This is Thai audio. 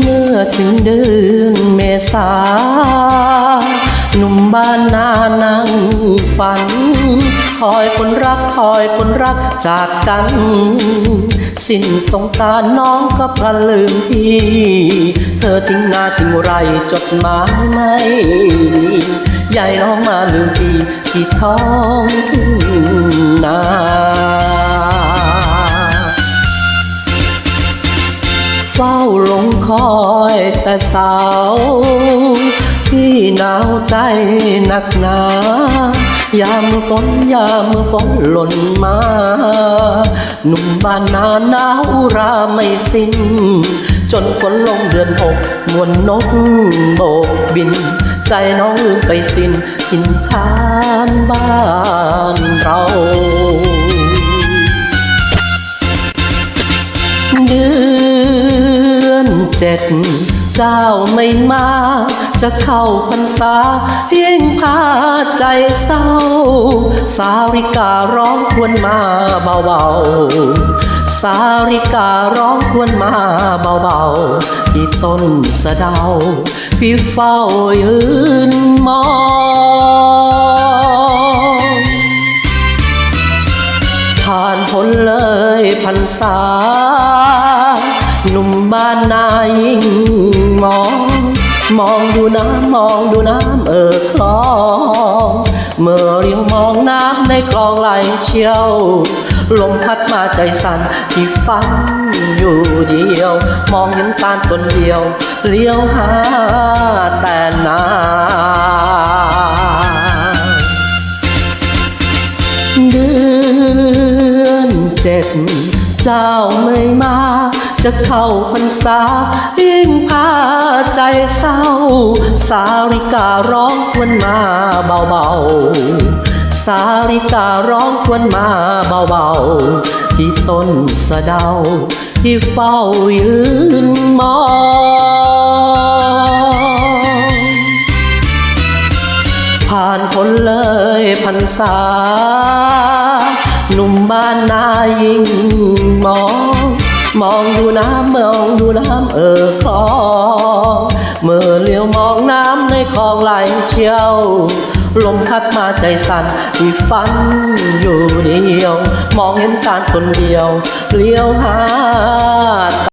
เมื่อถึงเดือนเมษา หนุ่มบ้านนานั่งฝัน คอยคนรักคอยคนรักจากกัน สิ้นสงกรารน้องก็พลันลืมพี่ เธอทิ้งนาทิ้งไรจดหมายไม่มียายน้องมาลืมพี่ที่ท้องทุ่ง เฝ้าลงคอยแต่สาวพี่หนาวใจหนักหนายามฝนยามฝนหล่นมา หนุ่มบ้านนาหนาวราไม่สิ้น จนฝนลงเดือนหกมวนนกโบกบิน ใจน้องลืมไปสิ้นทินทานบ้านเราเดือ เจ็ดเจ้าไม่มา จะเข้าพรรษายิ่งพาใจเศร้า สาริการ้องควรมาเบาๆ สาริการ้องควรมาเบาๆ ที่ต้นสะเดา พี่เฝ้ายืนมองผ่านพ้นเลยพรรษา หนุ่มบ้านนายิ่งมอง มองดูน้ำมองดูน้ำเอ่อคลอง เมื่อเรียวมองน้ำในคลองไหลเชี่ยวลมพัดมาใจสั่นที่ฟังอยู่เดียว มองเห็นตาลต้นเดียว เลี้ยวหาแต่นาเดือนเจ็ดเจ้าไม่มา จะเข้าพรรษายิ่งพาใจเศร้า สาริการ้องควรมาเบาๆ สาริการ้องควรมาเบาๆ ที่ต้นสะเดา ที่เฝ้ายืนมองผ่านพ้นเลยพรรษาหนุ่มบ้านนายิ่งมอง มองดูน้ำมองดูน้ำเออคลองเมื่อเลี้ยวมองน้ำในคลองไหลเชี่ยว ลมพัดมาใจสั่นมีฟันอยู่เดียว มองเห็นตาคนเดียว เลี้ยวหา